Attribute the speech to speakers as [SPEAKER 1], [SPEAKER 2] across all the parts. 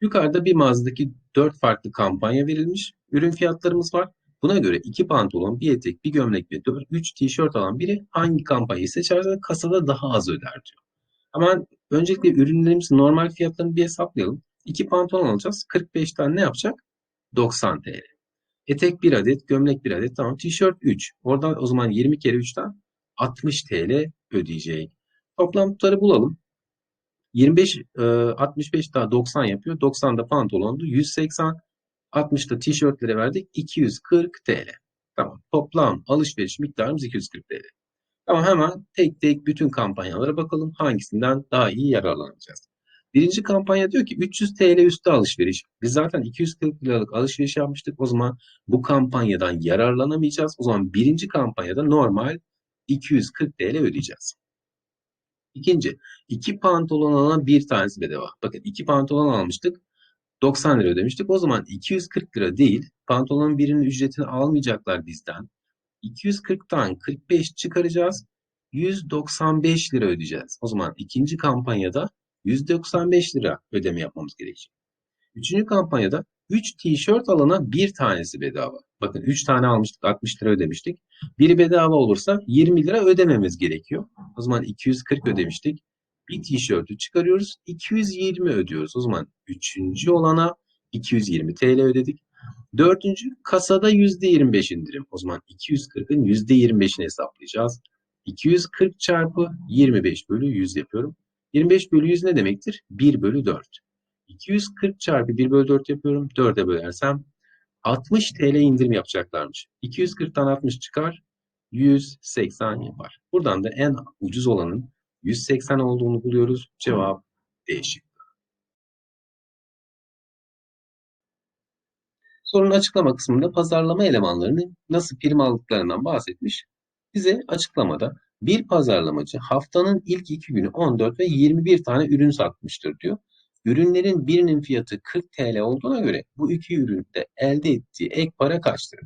[SPEAKER 1] Yukarıda bir mağazadaki 4 farklı kampanya verilmiş. Ürün fiyatlarımız var. Buna göre 2 pantolon, bir etek, bir gömlek ve 3 tişört alan biri hangi kampanyayı seçerse kasada daha az öder diyor. Hemen öncelikle ürünlerimizin normal fiyatlarını bir hesaplayalım. 2 pantolon alacağız. 45 tane ne yapacak? 90 TL. Etek 1 adet, gömlek 1 adet. Tamam. Tişört 3. Oradan o zaman 20 kere 3'ten 60 TL ödeyecek. Toplam tutarı bulalım. 25, e, 65 daha 90 yapıyor. 90 da pantolondu. 180. 60 da tişörtlere verdik. 240 TL. Tamam. Toplam alışveriş miktarımız 240 TL. Tamam hemen tek tek bütün kampanyalara bakalım. Hangisinden daha iyi yararlanacağız. Birinci kampanya diyor ki 300 TL üstü alışveriş. Biz zaten 240 liralık alışveriş yapmıştık. O zaman bu kampanyadan yararlanamayacağız. O zaman birinci kampanyada normal 240 TL ödeyeceğiz. İkinci, iki pantolon alana bir tanesi bedava. Bakın iki pantolon almıştık. 90 lira ödemiştik. O zaman 240 lira değil. Pantolonun birinin ücretini almayacaklar bizden. 240'tan 45 çıkaracağız. 195 lira ödeyeceğiz. O zaman ikinci kampanyada 195 lira ödeme yapmamız gerekecek. Üçüncü kampanyada 3 tişört alana bir tanesi bedava. Bakın 3 tane almıştık 60 lira ödemiştik. Biri bedava olursa 20 lira ödememiz gerekiyor. O zaman 240 ödemiştik. Bir tişörtü çıkarıyoruz 220 ödüyoruz. O zaman üçüncü olana 220 TL ödedik. Dördüncü kasada %25 indirim. O zaman 240'ın %25'ini hesaplayacağız. 240 çarpı 25 bölü 100 yapıyorum. 25 bölü 100 ne demektir? 1 bölü 4. 240 çarpı 1 bölü 4 yapıyorum. 4'e bölersem 60 TL indirim yapacaklarmış. 240'tan 60 çıkar. 180 yapar. Buradan da en ucuz olanın 180 olduğunu buluyoruz. Cevap değişik. Sorunun açıklama kısmında pazarlama elemanlarının nasıl prim aldıklarından bahsetmiş. Bize açıklamada bir pazarlamacı haftanın ilk iki günü 14 ve 21 tane ürün satmıştır diyor. Ürünlerin birinin fiyatı 40 TL olduğuna göre bu iki üründe elde ettiği ek para kaçtır?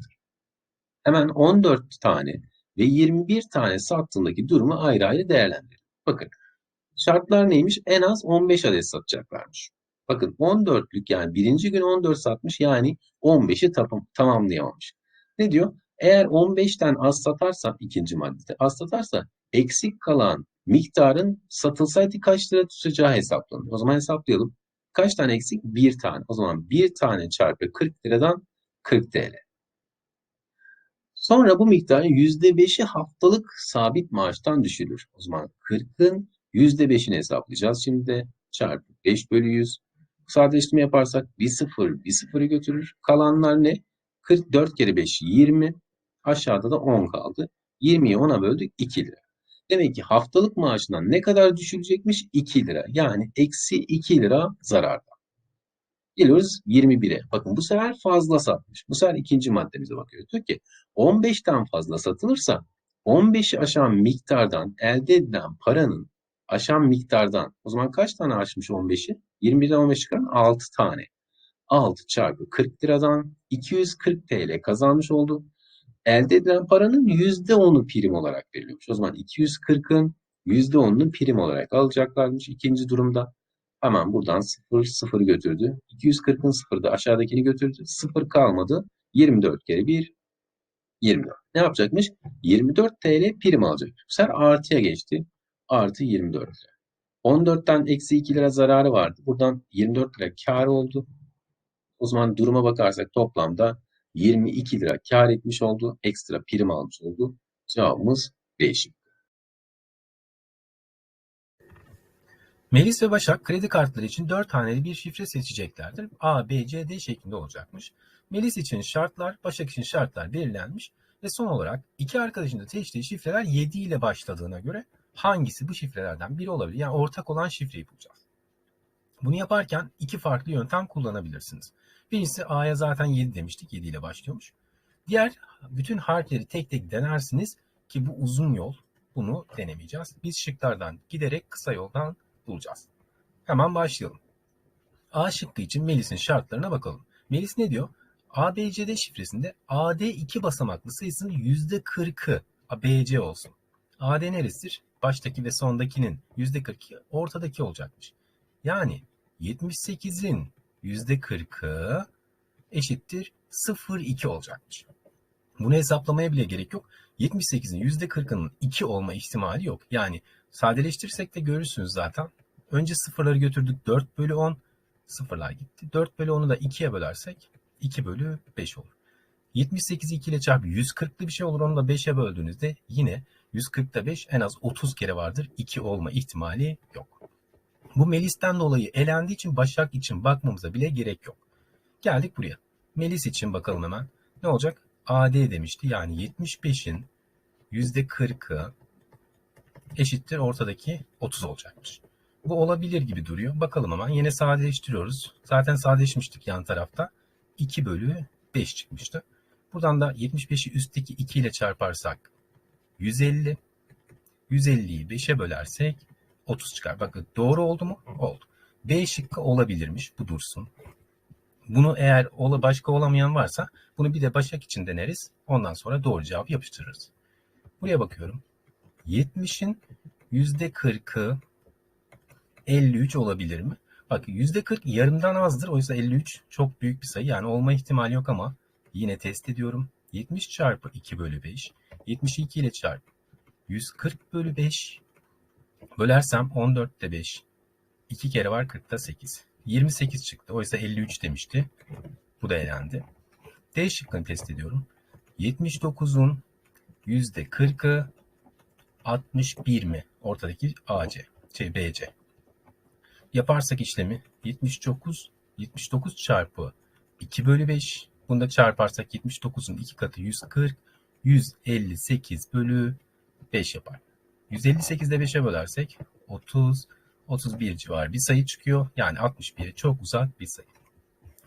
[SPEAKER 1] Hemen 14 tane ve 21 tane sattığındaki durumu ayrı ayrı değerlendirelim. Bakın şartlar neymiş? En az 15 adet satacaklarmış. Bakın 14'lük yani birinci gün 14 satmış yani 15'i tam, tamamlayamamış. Ne diyor? Eğer 15'ten az satarsa ikinci maddede az satarsa eksik kalan miktarın satılsaydı kaç lira tutacağı hesaplanıyor. O zaman hesaplayalım. Kaç tane eksik? Bir tane. O zaman bir tane çarpı 40 liradan 40 TL. Sonra bu miktarın %5'i haftalık sabit maaştan düşülür. O zaman 40'ın %5'ini hesaplayacağız. Şimdi de çarpı 5 bölü 100. Sadeleştirme yaparsak bir sıfır bir sıfırı götürür. Kalanlar ne? 44 kere 5 20. Aşağıda da 10 kaldı. 20'yi 10'a böldük 2 lira. Demek ki haftalık maaşından ne kadar düşülecekmiş? 2 lira. Yani eksi 2 lira zararda. Geliyoruz 21'e. Bakın bu sefer fazla satmış. Bu sefer ikinci maddemize bakıyoruz. Diyor ki 15'ten fazla satılırsa 15'i aşan miktardan elde edilen paranın aşan miktardan o zaman kaç tane aşmış 15'i? 21'den 15 çıkarın 6 tane. 6 çarpı 40 liradan 240 TL kazanmış oldu. Elde edilen paranın %10'u prim olarak veriliyormuş. O zaman 240'ın %10'unu prim olarak alacaklarmış ikinci durumda. Hemen buradan 0 0 götürdü. 240'ın 0 da aşağıdakini götürdü. 0 kalmadı. 24 kere 1 24. Ne yapacakmış? 24 TL prim alacak. Bu sefer artıya geçti. Artı 24 lira. 14'ten eksi 2 lira zararı vardı. Buradan 24 lira kar oldu. O zaman duruma bakarsak toplamda 22 lira kar etmiş oldu. Ekstra prim almış oldu. Cevabımız değişik.
[SPEAKER 2] Melis ve Başak kredi kartları için 4 haneli bir şifre seçeceklerdir. A, B, C, D şeklinde olacakmış. Melis için şartlar, Başak için şartlar belirlenmiş ve son olarak iki arkadaşın da seçtiği şifreler 7 ile başladığına göre hangisi bu şifrelerden biri olabilir? Yani ortak olan şifreyi bulacağız. Bunu yaparken iki farklı yöntem kullanabilirsiniz. Birincisi A'ya zaten 7 demiştik. 7 ile başlıyormuş. Diğer bütün harfleri tek tek denersiniz ki bu uzun yol. Bunu denemeyeceğiz. Biz şıklardan giderek kısa yoldan bulacağız. Hemen başlayalım. A şıkkı için Melis'in şartlarına bakalım. Melis ne diyor? ABCD şifresinde AD iki basamaklı sayısının %40'ı ABC olsun. AD neresidir? Baştaki ve sondakinin %42 ortadaki olacakmış. Yani 78'in %40'ı eşittir 0,2 olacakmış. Bunu hesaplamaya bile gerek yok. 78'in %40'ının 2 olma ihtimali yok. Yani sadeleştirirsek de görürsünüz zaten. Önce sıfırları götürdük 4 bölü 10. Sıfırlar gitti. 4 bölü 10'u da 2'ye bölersek 2 bölü 5 olur. 78'i 2 ile çarpı 140'lı bir şey olur. Onu da 5'e böldüğünüzde yine 140'ta 5 en az 30 kere vardır. 2 olma ihtimali yok. Bu Melis'ten dolayı elendiği için Başak için bakmamıza bile gerek yok. Geldik buraya. Melis için bakalım hemen. Ne olacak? AD demişti. Yani 75'in %40'ı eşittir ortadaki 30 olacakmış. Bu olabilir gibi duruyor. Bakalım hemen. Yine sadeleştiriyoruz. Zaten sadeleşmiştik yan tarafta. 2 bölü 5 çıkmıştı. Buradan da 75'i üstteki 2 ile çarparsak 150. 150'yi 5'e bölersek 30 çıkar. Bakın doğru oldu mu? Oldu. B şıkkı olabilirmiş. Bu dursun. Bunu eğer ola başka olamayan varsa bunu bir de Başak için deneriz. Ondan sonra doğru cevap yapıştırırız. Buraya bakıyorum. 70'in %40'ı 53 olabilir mi? Bak %40 yarımdan azdır. Oysa 53 çok büyük bir sayı. Yani olma ihtimali yok ama yine test ediyorum. 70 çarpı 2 bölü 5. 72 ile çarp. 140 bölü 5. Bölersem 14'te 5. 2 kere var 40'ta 8. 28 çıktı. Oysa 53 demişti. Bu da elendi. D şıkkını test ediyorum. 79'un %40'ı 61 mi? Ortadaki AC. Şey BC. Yaparsak işlemi 79 79 çarpı 2 bölü 5. Bunu da çarparsak 79'un 2 katı 140 158 bölü 5 yapar. 158'de 5'e bölersek 30 31 civarı bir sayı çıkıyor. Yani 61'e çok uzak bir sayı.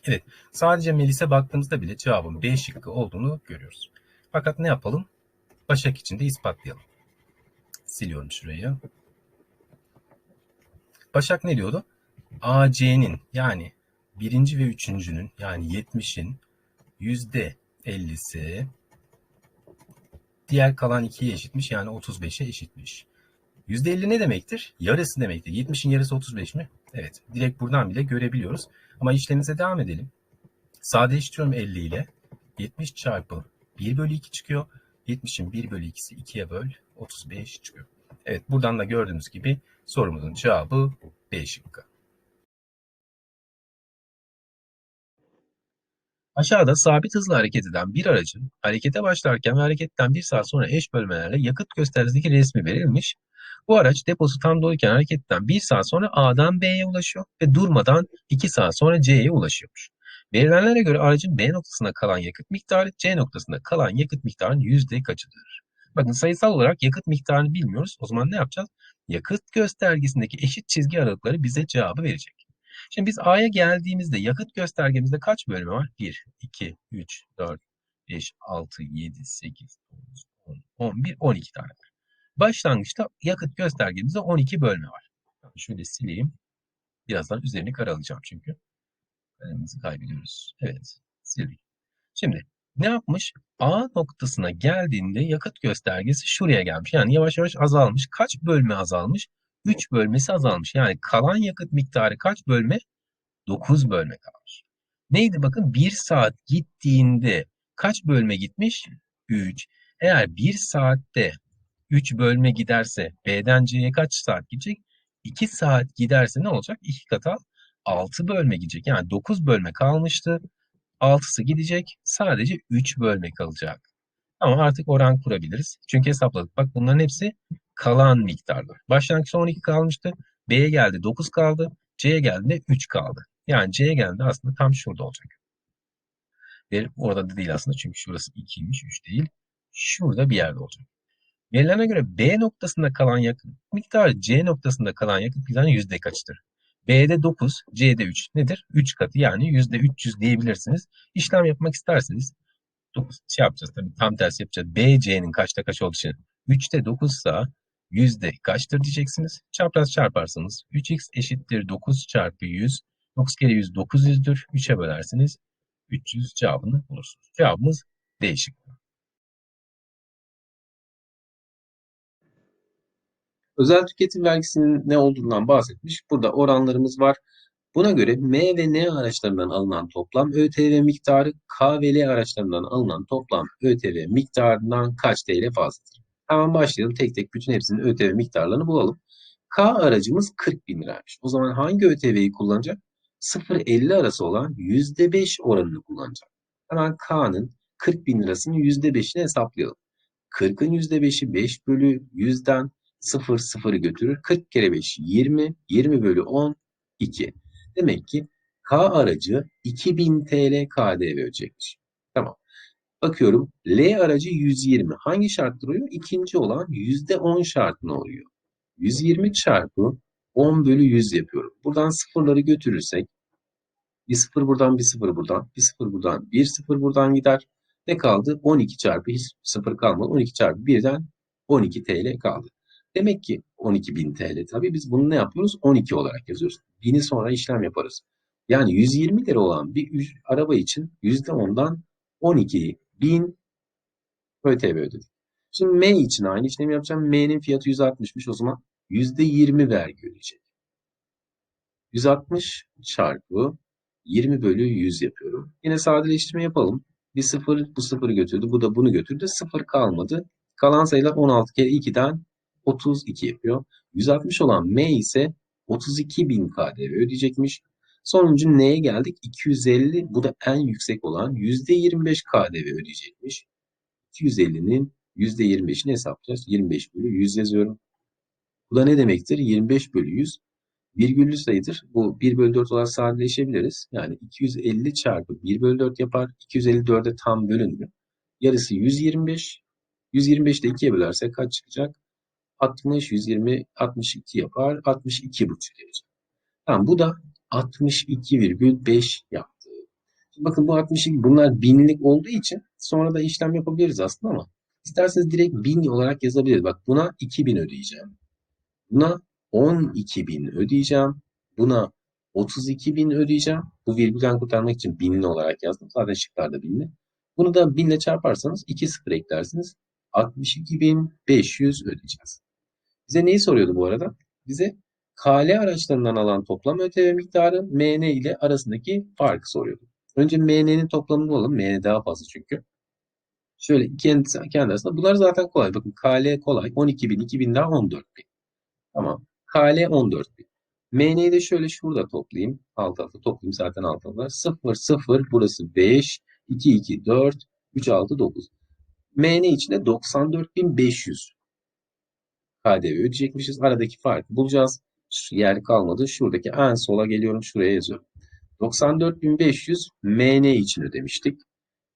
[SPEAKER 2] Evet sadece Melis'e baktığımızda bile cevabın B şıkkı olduğunu görüyoruz. Fakat ne yapalım? Başak için de ispatlayalım. Siliyorum şurayı. Başak ne diyordu? AC'nin yani birinci ve üçüncünün yani 70'in yüzde 50'si diğer kalan 2'ye eşitmiş yani 35'e eşitmiş. %50 ne demektir? Yarısı demektir. 70'in yarısı 35 mi? Evet. Direkt buradan bile görebiliyoruz. Ama işlemimize devam edelim. Sadeleştiriyorum 50 ile. 70 çarpı 1 bölü 2 çıkıyor. 70'in 1 bölü 2'si 2'ye böl 35 çıkıyor. Evet buradan da gördüğünüz gibi sorumuzun cevabı B şıkkı. Aşağıda sabit hızla hareket eden bir aracın harekete başlarken ve hareketten bir saat sonra eş bölmelerle yakıt göstergesindeki resmi verilmiş. Bu araç deposu tam doluyken hareketten bir saat sonra A'dan B'ye ulaşıyor ve durmadan 2 saat sonra C'ye ulaşıyormuş. Verilenlere göre aracın B noktasında kalan yakıt miktarı C noktasında kalan yakıt miktarının yüzde kaçıdır? Bakın sayısal olarak yakıt miktarını bilmiyoruz. O zaman ne yapacağız? Yakıt göstergesindeki eşit çizgi aralıkları bize cevabı verecek. Şimdi biz A'ya geldiğimizde yakıt göstergemizde kaç bölme var? 1, 2, 3, 4, 5, 6, 7, 8, 9, 10, 11, 12 tane var. Başlangıçta yakıt göstergemizde 12 bölme var. Şöyle sileyim. Birazdan üzerini karalayacağım çünkü. Kalemimizi kaybediyoruz. Evet. Sildik. Şimdi ne yapmış? A noktasına geldiğinde yakıt göstergesi şuraya gelmiş. Yani yavaş yavaş azalmış. Kaç bölme azalmış? 3 bölmesi azalmış. Yani kalan yakıt miktarı kaç bölme? 9 bölme kalmış. Neydi bakın 1 saat gittiğinde kaç bölme gitmiş? 3. Eğer 1 saatte 3 bölme giderse B'den C'ye kaç saat gidecek? 2 saat giderse ne olacak? 2 kata 6 bölme gidecek. Yani 9 bölme kalmıştı. 6'sı gidecek. Sadece 3 bölme kalacak. Ama artık oran kurabiliriz. Çünkü hesapladık. Bak bunların hepsi kalan miktarlar. Başlangıçta 12 kalmıştı. B'ye geldi 9 kaldı. C'ye geldiğinde 3 kaldı. Yani C'ye geldi aslında tam şurada olacak. Ve orada da değil aslında çünkü şurası 2'ymiş 3 değil. Şurada bir yerde olacak. Verilene göre B noktasında kalan yakıt miktarı C noktasında kalan yakıt miktarının yüzde kaçtır? B'de 9, C'de 3 nedir? 3 katı yani yüzde 300 diyebilirsiniz. İşlem yapmak isterseniz 9 şey yapacağız tabii tam tersi yapacağız. B, C'nin kaçta kaç olduğu için 3'te 9 ise yüzde kaçtır diyeceksiniz. Çapraz çarparsanız 3x eşittir 9 çarpı 100. 9 kere 100 900'dür. 3'e bölersiniz. 300 cevabını bulursunuz. Cevabımız değişik.
[SPEAKER 1] Özel tüketim vergisinin ne olduğundan bahsetmiş. Burada oranlarımız var. Buna göre M ve N araçlarından alınan toplam ÖTV miktarı K ve L araçlarından alınan toplam ÖTV miktarından kaç TL fazladır? Hemen başlayalım. Tek tek bütün hepsinin ÖTV miktarlarını bulalım. K aracımız 40 bin liraymış. O zaman hangi ÖTV'yi kullanacak? 0-50 arası olan %5 oranını kullanacak. Hemen K'nın 40 bin lirasının %5'ini hesaplayalım. 40'ın %5'i 5 bölü 100'den 0 0'ı götürür. 40 kere 5 20. 20 bölü 10 2. Demek ki K aracı 2000 TL KDV ödeyecekmiş. Bakıyorum L aracı 120. Hangi şartlar oluyor? İkinci olan %10 şartına oluyor. 120 çarpı 10 bölü 100 yapıyorum. Buradan sıfırları götürürsek bir sıfır buradan bir sıfır buradan bir sıfır buradan bir sıfır buradan gider. Ne kaldı? 12 çarpı hiç sıfır kalmadı. 12 çarpı 1'den 12 TL kaldı. Demek ki 12.000 TL. Tabii biz bunu ne yapıyoruz? 12 olarak yazıyoruz. 1000'i sonra işlem yaparız. Yani 120 lira olan bir araba için %10'dan 12.000 ÖTV ödedik. Şimdi M için aynı işlemi yapacağım. M'nin fiyatı 160'mış o zaman %20 vergi ödeyecek. 160 çarpı 20 bölü 100 yapıyorum. Yine sadeleştirme yapalım. Bir sıfır bu sıfırı götürdü. Bu da bunu götürdü. Sıfır kalmadı. Kalan sayılar 16 kere 2'den 32 yapıyor. 160 olan M ise 32.000 KDV ödeyecekmiş. Sonuncu N'ye geldik. 250 bu da en yüksek olan %25 KDV ödeyecekmiş. 250'nin %25'ini hesaplayacağız. 25 bölü 100 yazıyorum. Bu da ne demektir? 25 bölü 100 virgüllü sayıdır. Bu 1 bölü 4 olarak sadeleşebiliriz. Yani 250 çarpı 1 bölü 4 yapar. 254'e tam bölünmüyor. Yarısı 125. 125 de 2'ye bölersek kaç çıkacak? 60, 120, 62 yapar. 62 buçuk gelecek. Tamam bu da 62,5 yaptı. Şimdi bakın bu 62 bunlar binlik olduğu için sonra da işlem yapabiliriz aslında ama isterseniz direkt 1000 olarak yazabiliriz. Bak buna 2000 ödeyeceğim. Buna 12.000 ödeyeceğim. Buna 32.000 ödeyeceğim. Bu virgülden kurtarmak için binli olarak yazdım. Zaten şıklarda binli. Bunu da 1000 ile çarparsanız 2 sıfır eklersiniz. 62.500 ödeyeceğiz. Bize neyi soruyordu bu arada? Bize KL araçlarından alan toplam ÖTV miktarı MN ile arasındaki farkı soruyordu. Önce MN'nin toplamını bulalım. MN daha fazla çünkü. Şöyle kendi, kendi arasında. Bunlar zaten kolay. Bakın KL kolay. 12.000, 2.000 daha 14.000. Tamam. KL 14.000. MN'yi de şöyle şurada toplayayım. Alt alta toplayayım zaten alt alta. 0, 0, burası 5, 2, 2, 4, 3, 6, 9. MN içinde 94.500 KDV ödeyecekmişiz. Aradaki farkı bulacağız. Yer kalmadı. Şuradaki en sola geliyorum. Şuraya yazıyorum. 94.500 MN için ödemiştik.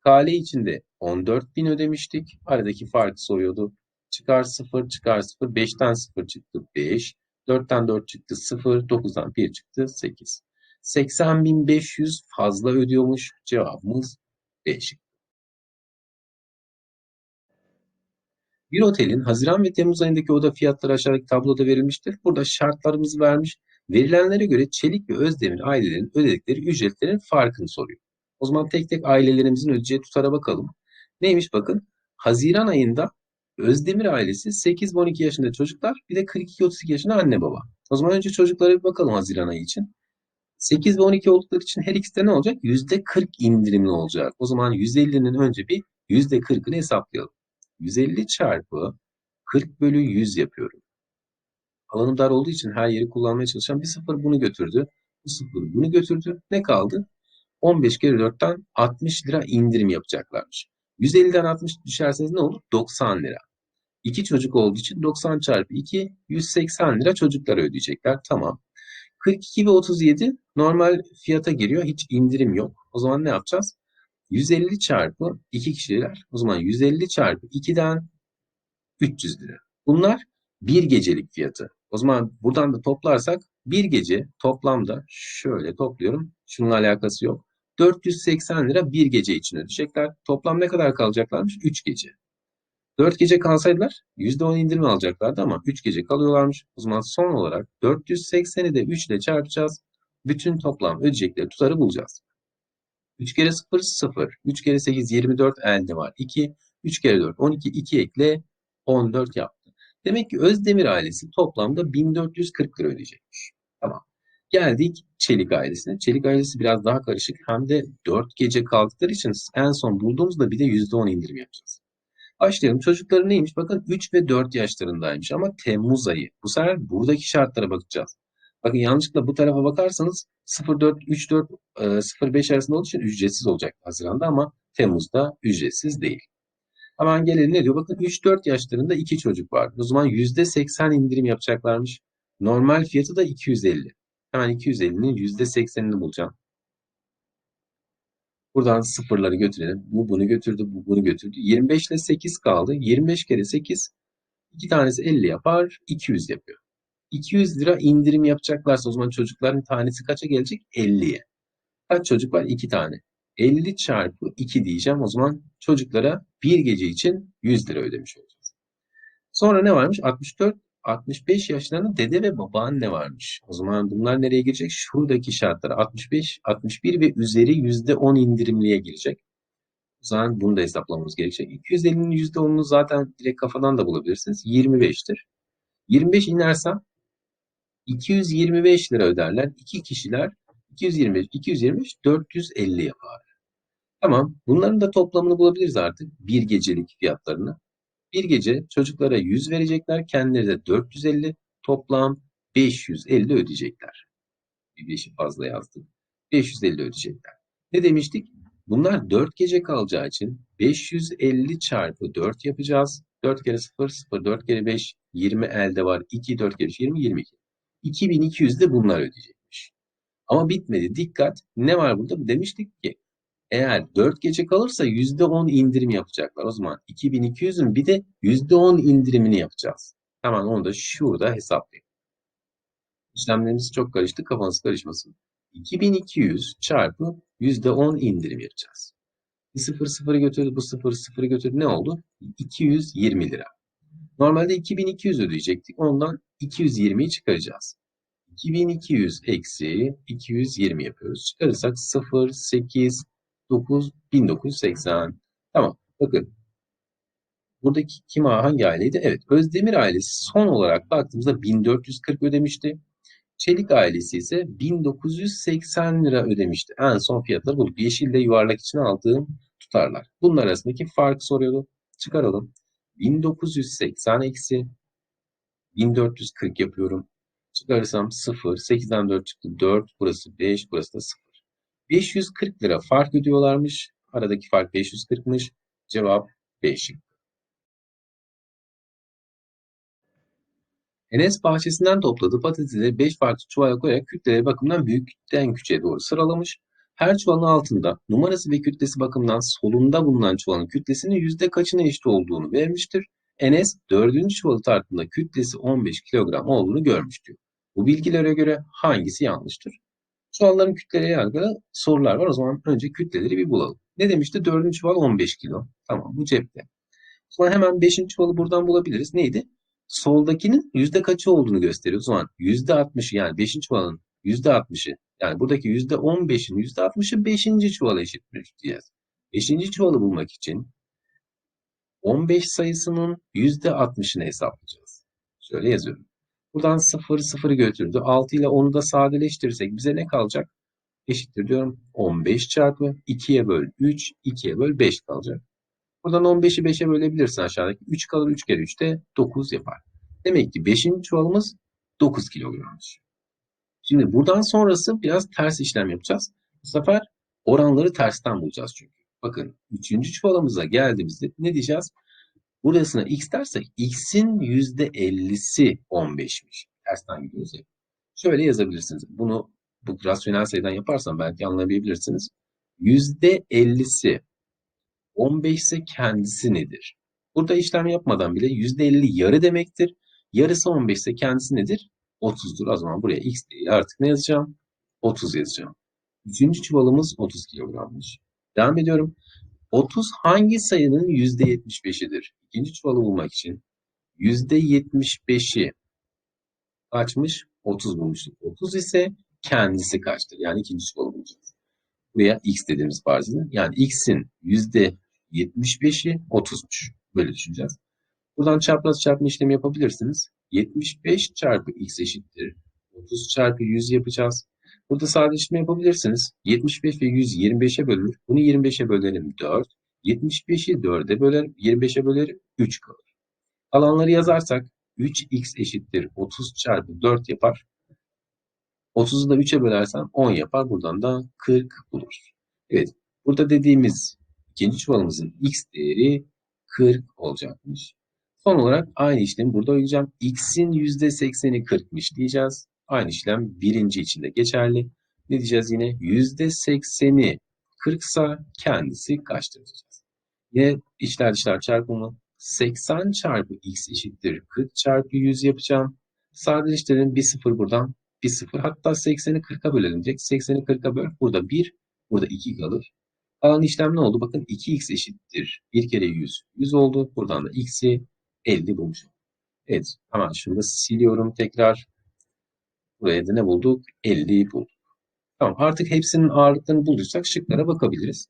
[SPEAKER 1] KL için de 14.000 ödemiştik. Aradaki farkı soruyordu. Çıkar 0, çıkar 0. 5'ten 0 çıktı 5. 4'ten 4 çıktı 0. 9'dan 1 çıktı 8. 80.500 fazla ödüyormuş. Cevabımız B Bir otelin Haziran ve Temmuz ayındaki oda fiyatları aşağıdaki tabloda verilmiştir. Burada şartlarımızı vermiş. Verilenlere göre Çelik ve Özdemir ailelerinin ödedikleri ücretlerin farkını soruyor. O zaman tek tek ailelerimizin ödeyeceği tutara bakalım. Neymiş bakın. Haziran ayında Özdemir ailesi 8-12 yaşında çocuklar bir de 42-32 yaşında anne baba. O zaman önce çocuklara bir bakalım Haziran ayı için. 8 ve 12 oldukları için her ikisi de ne olacak? %40 indirimli olacak. O zaman 150'nin önce bir %40'ını hesaplayalım. 150 çarpı 40 bölü 100 yapıyorum. Alanım dar olduğu için her yeri kullanmaya çalışan bir sıfır bunu götürdü. Bu sıfır bunu götürdü. Ne kaldı? 15 kere 4'ten 60 lira indirim yapacaklarmış. 150'den 60 düşerseniz ne olur? 90 lira. İki çocuk olduğu için 90 çarpı 2 180 lira çocuklara ödeyecekler. Tamam. 42 ve 37 normal fiyata giriyor. Hiç indirim yok. O zaman ne yapacağız? 150 çarpı 2 kişiler. O zaman 150 çarpı 2'den 300 lira. Bunlar bir gecelik fiyatı. O zaman buradan da toplarsak bir gece toplamda şöyle topluyorum. Şununla alakası yok. 480 lira bir gece için ödeyecekler. Toplam ne kadar kalacaklarmış? 3 gece. 4 gece kalsaydılar %10 indirim alacaklardı ama 3 gece kalıyorlarmış. O zaman son olarak 480'i de 3 ile çarpacağız. Bütün toplam ödeyecekleri tutarı bulacağız. 3 kere 0 0. 3 kere 8 24 elde var. 2. 3 kere 4 12. 2 ekle 14 yaptı. Demek ki Özdemir ailesi toplamda 1440 lira ödeyecekmiş. Tamam. Geldik Çelik ailesine. Çelik ailesi biraz daha karışık. Hem de 4 gece kaldıkları için en son bulduğumuzda bir de %10 indirim yapacağız. Başlayalım. Çocukları neymiş? Bakın 3 ve 4 yaşlarındaymış ama Temmuz ayı. Bu sefer buradaki şartlara bakacağız. Bakın yanlışlıkla bu tarafa bakarsanız 04, 34, e, 05 arasında olduğu için ücretsiz olacak Haziran'da ama Temmuz'da ücretsiz değil. Hemen gelelim ne diyor? Bakın 3-4 yaşlarında iki çocuk var. O zaman %80 indirim yapacaklarmış. Normal fiyatı da 250. Hemen 250'nin %80'ini bulacağım. Buradan sıfırları götürelim. Bu bunu götürdü, bu bunu götürdü. 25 ile 8 kaldı. 25 kere 8, iki tanesi 50 yapar, 200 yapıyor. 200 lira indirim yapacaklarsa o zaman çocukların tanesi kaça gelecek? 50'ye. Kaç çocuk var? 2 tane. 50 çarpı 2 diyeceğim. O zaman çocuklara bir gece için 100 lira ödemiş olacağız. Sonra ne varmış? 64, 65 yaşlarında dede ve babaanne varmış. O zaman bunlar nereye girecek? Şuradaki şartlar 65, 61 ve üzeri %10 indirimliye girecek. O zaman bunu da hesaplamamız gerekecek. 250'nin %10'unu zaten direkt kafadan da bulabilirsiniz. 25'tir. 25 inersem 225 lira öderler. İki kişiler 225, 225, 450 yapar. Tamam. Bunların da toplamını bulabiliriz artık. Bir gecelik fiyatlarını. Bir gece çocuklara 100 verecekler. Kendileri de 450. Toplam 550 ödeyecekler. Bir beşi fazla yazdım. 550 ödeyecekler. Ne demiştik? Bunlar 4 gece kalacağı için 550 çarpı 4 yapacağız. 4 kere 0, 0, 4 kere 5, 20 elde var. 2, 4 kere 3, 20, 22. 2200 de bunlar ödeyecekmiş. Ama bitmedi. Dikkat. Ne var burada? Demiştik ki eğer 4 gece kalırsa %10 indirim yapacaklar. O zaman 2200'ün bir de %10 indirimini yapacağız. Hemen onu da şurada hesaplayalım. İşlemlerimiz çok karıştı. Kafanız karışmasın. 2200 çarpı %10 indirim yapacağız. Bir 0 0'ı götürdü, bu 0 0'ı götürdü. Ne oldu? 220 lira. Normalde 2200 ödeyecektik. Ondan 220'yi çıkaracağız. 2200 eksi 220 yapıyoruz. Çıkarırsak 0, 8, 9, 1980. Tamam. Bakın. Buradaki kim hangi aileydi? Evet. Özdemir ailesi son olarak baktığımızda 1440 ödemişti. Çelik ailesi ise 1980 lira ödemişti. En son fiyatları bu. Yeşille yuvarlak için aldığım tutarlar. Bunun arasındaki farkı soruyordu. Çıkaralım. 1980 eksi 1440 yapıyorum. Çıkarırsam 0. 8'den 4 çıktı. 4. Burası 5. Burası da 0. 540 lira fark ödüyorlarmış. Aradaki fark 540'mış. Cevap 5. Enes bahçesinden topladığı patatesleri 5 farklı çuvala koyarak kütleleri bakımından büyükten küçüğe doğru sıralamış. Her çuvalın altında numarası ve kütlesi bakımından solunda bulunan çuvalın kütlesinin yüzde kaçına eşit olduğunu vermiştir. Enes dördüncü çuvalı tarttığında kütlesi 15 kilogram olduğunu görmüş diyor. Bu bilgilere göre hangisi yanlıştır? Çuvalların kütleleriyle alakalı sorular var. O zaman önce kütleleri bir bulalım. Ne demişti? Dördüncü çuval 15 kilo. Tamam bu cepte. Zaman hemen beşinci çuvalı buradan bulabiliriz. Neydi? Soldakinin yüzde kaçı olduğunu gösteriyor. O zaman yüzde 60'ı yani beşinci çuvalın yüzde 60'ı yani buradaki yüzde 15'in yüzde 60'ı beşinci çuvala eşitmiş diyeceğiz. Beşinci çuvalı bulmak için 15 sayısının yüzde 60'ını hesaplayacağız. Şöyle yazıyorum. Buradan 0 0'ı götürdü. 6 ile 10'u da sadeleştirirsek bize ne kalacak? Eşittir diyorum. 15 çarpı 2'ye böl 3, 2'ye böl 5 kalacak. Buradan 15'i 5'e bölebilirsin aşağıdaki. 3 kalır 3 kere 3 de 9 yapar. Demek ki 5. çuvalımız 9 kilogrammış. Şimdi buradan sonrası biraz ters işlem yapacağız. Bu sefer oranları tersten bulacağız çünkü. Bakın 3. çuvalımıza geldiğimizde ne diyeceğiz? Burasına x dersek x'in %50'si 15'miş. Tersten gidiyoruz ya. Şöyle yazabilirsiniz. Bunu bu rasyonel sayıdan yaparsam belki anlayabilirsiniz. %50'si 15 ise kendisi nedir? Burada işlem yapmadan bile %50 yarı demektir. Yarısı 15 ise kendisi nedir? 30'dur. O zaman buraya x değil artık ne yazacağım? 30 yazacağım. Üçüncü çuvalımız 30 kilogrammış. Devam ediyorum. 30 hangi sayının %75'idir? İkinci çuvalı bulmak için %75'i kaçmış? 30 bulmuştuk. 30 ise kendisi kaçtır? Yani ikinci çuvalı bulacağız. Buraya x dediğimiz farzını. Yani x'in %75'i 30'muş. Böyle düşüneceğiz. Buradan çapraz çarpma işlemi yapabilirsiniz. 75 çarpı x eşittir 30 çarpı 100 yapacağız. Burada sadeleştirme yapabilirsiniz. 75 ve 100 25'e bölünür. Bunu 25'e bölelim 4. 75'i 4'e bölerim. 25'e bölerim 3 kalır. Alanları yazarsak 3x eşittir 30 çarpı 4 yapar. 30'u da 3'e bölersen 10 yapar. Buradan da 40 buluruz. Evet. Burada dediğimiz ikinci çuvalımızın x değeri 40 olacakmış. Son olarak aynı işlemi burada uygulayacağım. x'in %80'i 40'mış diyeceğiz. Aynı işlem birinci için de geçerli. Ne diyeceğiz yine? %80'i 40 sa kendisi kaçtır diyeceğiz. Yine içler dışlar çarpımı 80 çarpı x eşittir 40 çarpı 100 yapacağım. Sadeleştirelim bir sıfır buradan bir sıfır. Hatta 80'i 40'a bölelim direkt. 80'i 40'a böl. Burada 1, burada 2 kalır. Kalan işlem ne oldu? Bakın 2x eşittir. 1 kere 100. 100 oldu. Buradan da x'i 50 bulmuş olduk. Evet. Hemen şunu da siliyorum tekrar. Buraya da ne bulduk? 50'yi bulduk. Tamam. Artık hepsinin ağırlıklarını bulduysak şıklara bakabiliriz.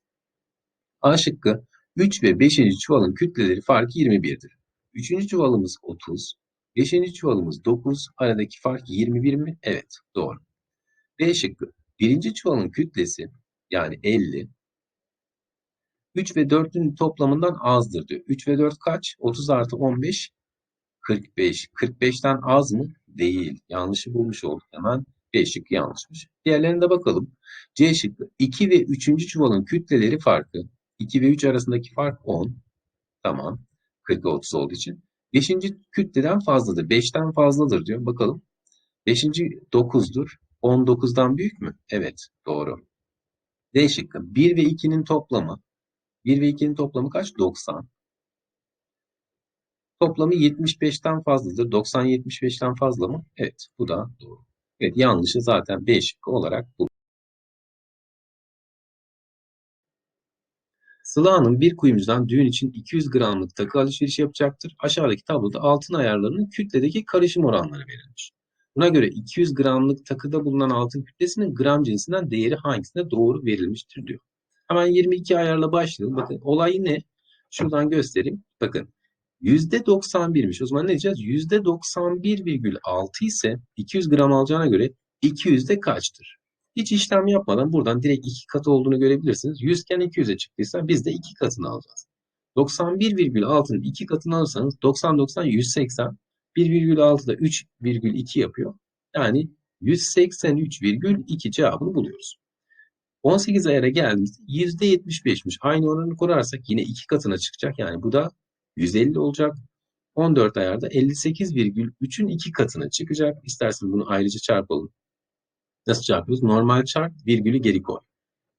[SPEAKER 1] A şıkkı 3 ve 5. çuvalın kütleleri farkı 21'dir. 3. çuvalımız 30. 5. çuvalımız 9. Aradaki fark 21 mi? Evet. Doğru. B şıkkı. 1. çuvalın kütlesi yani 50. 3 ve 4'ün toplamından azdır diyor. 3 ve 4 kaç? 30 artı 15 45. 45'ten az mı? Değil. Yanlışı bulmuş olduk hemen. B şıkkı yanlışmış. Diğerlerine de bakalım. C şıkkı. 2 ve 3. çuvalın kütleleri farkı. 2 ve 3 arasındaki fark 10. Tamam. 40 30 olduğu için. 5. kütleden fazladır. 5'ten fazladır diyor. Bakalım. 5. 9'dur. 19'dan büyük mü? Evet. Doğru. D şıkkı. 1 ve 2'nin toplamı. 1 ve 2'nin toplamı kaç? 90. Toplamı 75'ten fazladır. 90 75'ten fazla mı? Evet. Bu da doğru. Evet. Yanlışı zaten B şıkkı olarak bu. Sıla Hanım bir kuyumcudan düğün için 200 gramlık takı alışverişi yapacaktır. Aşağıdaki tabloda altın ayarlarının kütledeki karışım oranları verilmiş. Buna göre 200 gramlık takıda bulunan altın kütlesinin gram cinsinden değeri hangisine doğru verilmiştir diyor. Hemen 22 ayarla başlayalım. Bakın olay ne? Şuradan göstereyim. Bakın %91'miş. O zaman ne diyeceğiz? %91,6 ise 200 gram alacağına göre 200'de kaçtır? Hiç işlem yapmadan buradan direkt iki katı olduğunu görebilirsiniz. 100 iken 200'e çıktıysa biz de iki katını alacağız. 91,6'nın iki katını alırsanız 90 90 180 1,6 da 3,2 yapıyor. Yani 183,2 cevabını buluyoruz. 18 ayara geldiğimizde %75'miş. Aynı oranı kurarsak yine iki katına çıkacak. Yani bu da 150 olacak. 14 ayarda 58,3'ün iki katına çıkacak. İsterseniz bunu ayrıca çarpalım. Nasıl çarpıyoruz? Normal çarp, virgülü geri koy.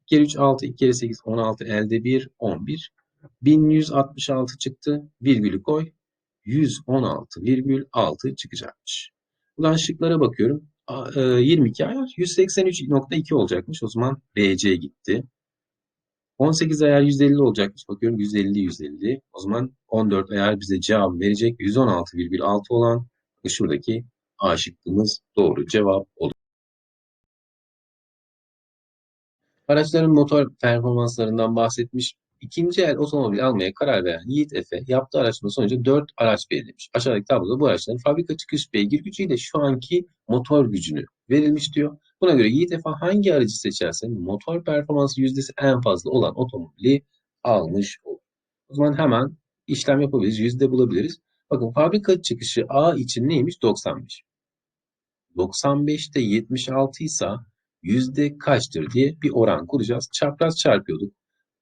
[SPEAKER 1] 2 kere 3 6, 2 kere 8 16, elde 1 11. 1166 çıktı, virgülü koy. 116,6 çıkacakmış. Buradan şıklara bakıyorum. A- e, 22 ayar 183.2 olacakmış. O zaman BC gitti. 18 ayar 150 olacakmış. Bakıyorum 150 150. O zaman 14 ayar bize cevap verecek. 116,6 olan şuradaki A şıkkımız doğru cevap olur. Araçların motor performanslarından bahsetmiş. İkinci el otomobil almaya karar veren Yiğit Efe yaptığı araştırma sonucu 4 araç belirlemiş. Aşağıdaki tabloda bu araçların fabrika çıkış beygir gücüyle şu anki motor gücünü verilmiş diyor. Buna göre Yiğit Efe hangi aracı seçerse motor performansı yüzdesi en fazla olan otomobili almış olur. O zaman hemen işlem yapabiliriz. Yüzde bulabiliriz. Bakın fabrika çıkışı A için neymiş? 95. 95'te 76 ise yüzde kaçtır diye bir oran kuracağız. Çapraz çarpıyorduk.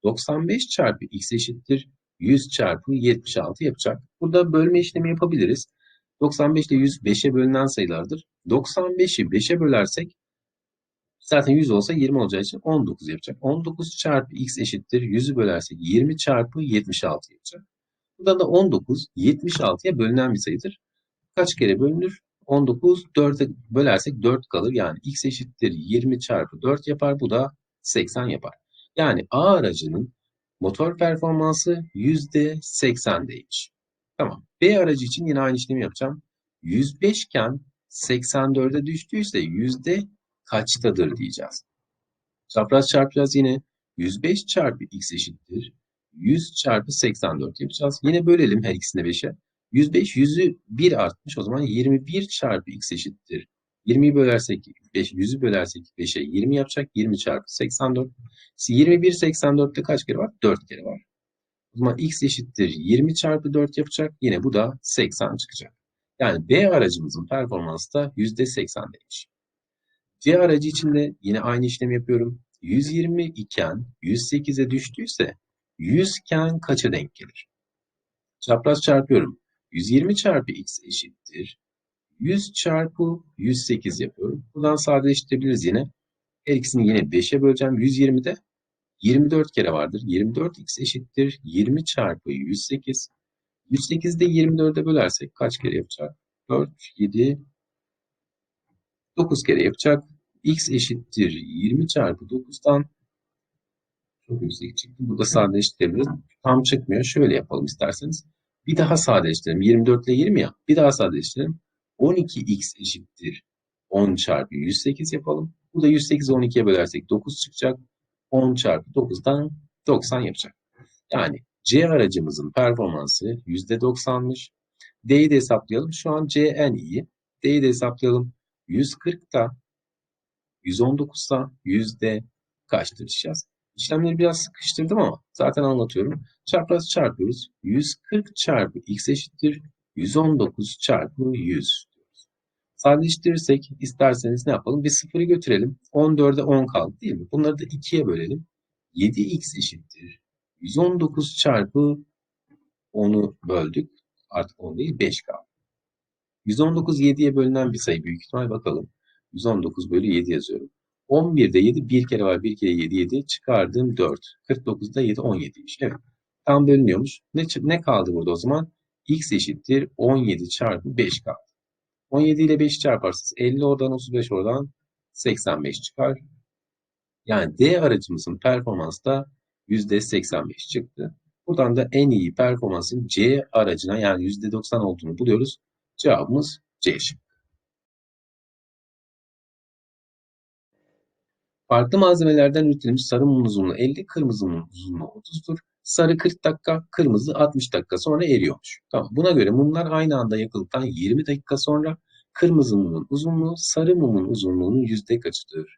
[SPEAKER 1] 95 çarpı x eşittir 100 çarpı 76 yapacak. Burada bölme işlemi yapabiliriz. 95 ile 100 5'e bölünen sayılardır. 95'i 5'e bölersek zaten 100 olsa 20 olacağı için 19 yapacak. 19 çarpı x eşittir 100'ü bölersek 20 çarpı 76 yapacak. Burada da 19 76'ya bölünen bir sayıdır. Kaç kere bölünür? 19 4'e bölersek 4 kalır. Yani x eşittir 20 çarpı 4 yapar. Bu da 80 yapar. Yani A aracının motor performansı %80'deymiş. Tamam. B aracı için yine aynı işlemi yapacağım. 105 iken 84'e düştüyse yüzde kaçtadır diyeceğiz. Çapraz çarpacağız yine. 105 çarpı x eşittir. 100 çarpı 84 yapacağız. Yine bölelim her ikisini 5'e. 105 100'ü 1 artmış. O zaman 21 çarpı x eşittir. 20'yi bölersek 5, 100'ü bölersek 5'e 20 yapacak. 20 çarpı 84. 21 84'te kaç kere var? 4 kere var. O zaman x eşittir 20 çarpı 4 yapacak. Yine bu da 80 çıkacak. Yani B aracımızın performansı da %80 demiş. C aracı için de yine aynı işlemi yapıyorum. 120 iken 108'e düştüyse 100 iken kaça denk gelir? Çapraz çarpıyorum. 120 çarpı x eşittir. 100 çarpı 108 yapıyorum. Buradan sadeleştirebiliriz yine. Her ikisini yine 5'e böleceğim. 120'de 24 kere vardır. 24x eşittir. 20 çarpı 108. 108'de 24'e bölersek kaç kere yapacak? 4, 7, 9 kere yapacak. x eşittir 20 çarpı 9'dan çok yüksek çıktı. Burada sadeleştirebiliriz. Tam çıkmıyor. Şöyle yapalım isterseniz. Bir daha sadeleştirelim. 24 ile 20 ya. Bir daha sadeleştirelim. 12x eşittir 10 çarpı 108 yapalım. Burada 108'i 12'ye bölersek 9 çıkacak. 10 çarpı 9'dan 90 yapacak. Yani C aracımızın performansı %90'mış. D'yi de hesaplayalım. Şu an C en iyi. D'yi de hesaplayalım. 140'da 119'da yüzde kaçtır diyeceğiz. İşlemleri biraz sıkıştırdım ama zaten anlatıyorum. Çapraz çarpıyoruz. 140 çarpı x eşittir 119 çarpı 100. Sadeleştirirsek isterseniz ne yapalım? Bir sıfırı götürelim. 14'e 10 kaldı değil mi? Bunları da 2'ye bölelim. 7x eşittir. 119 çarpı 10'u böldük. Artık 10 değil 5 kaldı. 119 7'ye bölünen bir sayı büyük ihtimal bakalım. 119 bölü 7 yazıyorum. 11'de 7 bir kere var. Bir kere 7 7 çıkardım 4. 49'da 7 17'ymiş. Evet. Tam bölünüyormuş. Ne, ne kaldı burada o zaman? X eşittir 17 çarpı 5 kaldı. 17 ile 5 çarparsınız. 50 oradan 35 oradan 85 çıkar. Yani D aracımızın performansı da %85 çıktı. Buradan da en iyi performansın C aracına yani %90 olduğunu buluyoruz. Cevabımız C şıkkı. Farklı malzemelerden üretilmiş sarı mumun uzunluğu 50, kırmızı mumun uzunluğu 30'dur. Sarı 40 dakika, kırmızı 60 dakika sonra eriyormuş. Tamam. Buna göre mumlar aynı anda yakıldıktan 20 dakika sonra kırmızı mumun uzunluğu sarı mumun uzunluğunun yüzde kaçıdır?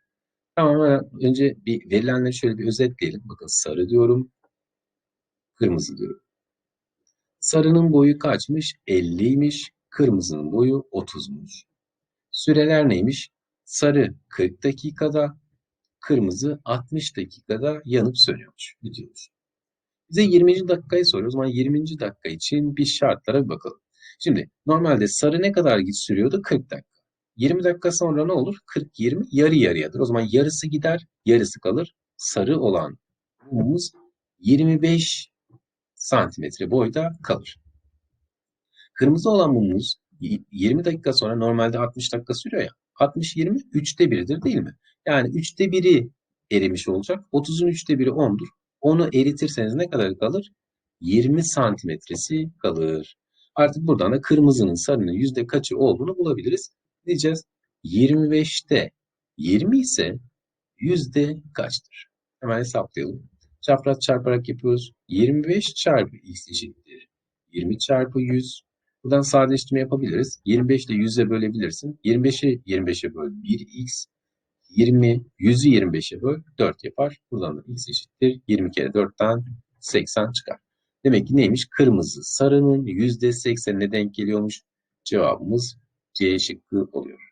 [SPEAKER 1] Tamam önce bir verilenleri şöyle bir özetleyelim. Bakın sarı diyorum, kırmızı diyorum. Sarının boyu kaçmış? 50'ymiş. Kırmızının boyu 30'muş. Süreler neymiş? Sarı 40 dakikada, kırmızı 60 dakikada yanıp sönüyormuş. Bitiyormuş. Bize 20. dakikayı soruyor. O zaman 20. dakika için bir şartlara bir bakalım. Şimdi normalde sarı ne kadar git sürüyordu? 40 dakika. 20 dakika sonra ne olur? 40-20 yarı yarıyadır. O zaman yarısı gider, yarısı kalır. Sarı olan mumumuz 25 santimetre boyda kalır. Kırmızı olan mumumuz y- 20 dakika sonra normalde 60 dakika sürüyor ya. 60-20 üçte 1'dir değil mi? Yani üçte 1'i erimiş olacak. 30'un üçte 1'i 10'dur. Onu eritirseniz ne kadar kalır? 20 santimetresi kalır. Artık buradan da kırmızının sarının yüzde kaçı olduğunu bulabiliriz. Diyeceğiz 25'te 20 ise yüzde kaçtır? Hemen hesaplayalım. Çapraz çarparak yapıyoruz. 25 çarpı x eşittir. 20 çarpı 100. Buradan sadeleştirme yapabiliriz. 25 ile 100'e bölebilirsin. 25'i 25'e böl 1x. 20, 100'ü 25'e böl 4 yapar. Buradan da x eşittir. 20 kere 4'ten 80 çıkar. Demek ki neymiş? Kırmızı sarının %80'ine denk geliyormuş. Cevabımız C şıkkı oluyor.